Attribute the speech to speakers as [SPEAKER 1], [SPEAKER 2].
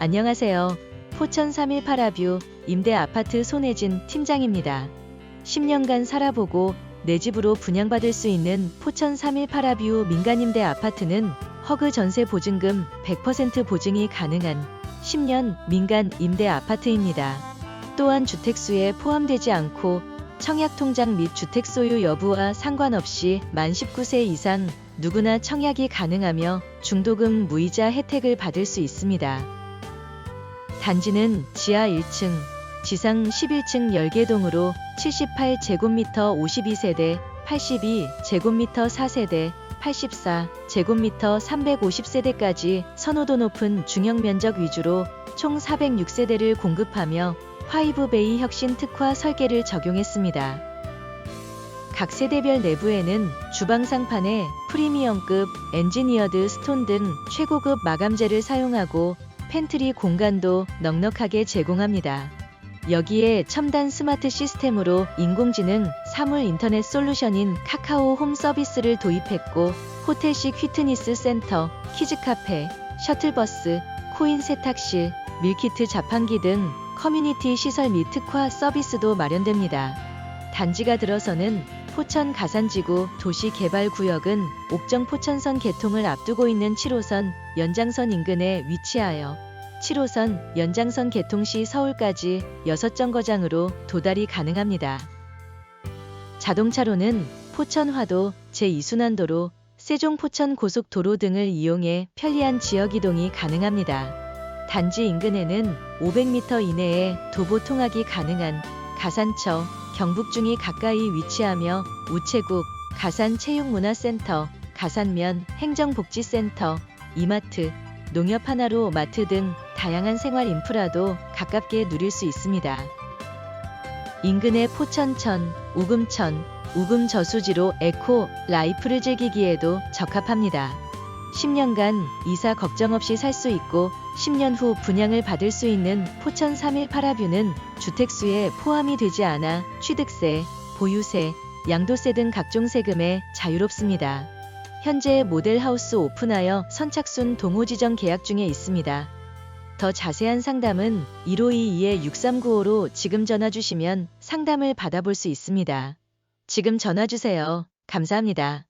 [SPEAKER 1] 안녕하세요. 포천 318아뷰 임대 아파트 손혜진 팀장입니다. 10년간 살아보고 내 집으로 분양받을 수 있는 포천 318아뷰 민간임대 아파트는 허그 전세 보증금 100% 보증이 가능한 10년 민간 임대 아파트입니다. 또한 주택수에 포함되지 않고 청약 통장 및 주택 소유 여부와 상관없이 만 19세 이상 누구나 청약이 가능하며 중도금 무이자 혜택을 받을 수 있습니다. 단지는 지하 1층, 지상 11층 10개동으로 78제곱미터 52세대, 82제곱미터 4세대, 84제곱미터 350세대까지 선호도 높은 중형 면적 위주로 총 406세대를 공급하며 화이브베이 혁신 특화 설계를 적용했습니다. 각 세대별 내부에는 주방 상판에 프리미엄급 엔지니어드 스톤 등 최고급 마감재를 사용하고 팬트리 공간도 넉넉하게 제공합니다. 여기에 첨단 스마트 시스템으로 인공지능 사물 인터넷 솔루션인 카카오 홈 서비스를 도입했고 호텔식 휘트니스 센터, 키즈 카페, 셔틀버스, 코인 세탁실, 밀키트 자판기 등 커뮤니티 시설 및 특화 서비스도 마련됩니다. 단지가 들어서는 포천 가산지구 도시개발구역은 옥정 포천선 개통을 앞두고 있는 7호선 연장선 인근에 위치하여 7호선 연장선 개통 시 서울까지 6정거장으로 도달이 가능합니다. 자동차로는 포천화도 제2순환도로 세종 포천 고속도로 등을 이용해 편리한 지역 이동이 가능합니다. 단지 인근에는 500m 이내에 도보 통학이 가능한 가산처, 경북중이 가까이 위치하며 우체국, 가산체육문화센터, 가산면 행정복지센터, 이마트, 농협 하나로 마트 등 다양한 생활 인프라도 가깝게 누릴 수 있습니다. 인근의 포천천, 우금천, 우금 저수지로 에코 라이프를 즐기기에도 적합합니다. 10년간 이사 걱정 없이 살 수 있고 10년 후 분양을 받을 수 있는 포천 318아뷰는 주택수에 포함이 되지 않아 취득세, 보유세, 양도세 등 각종 세금에 자유롭습니다. 현재 모델하우스 오픈하여 선착순 동호 지정 계약 중에 있습니다. 더 자세한 상담은 1522-6395로 지금 전화 주시면 상담을 받아볼 수 있습니다. 지금 전화 주세요. 감사합니다.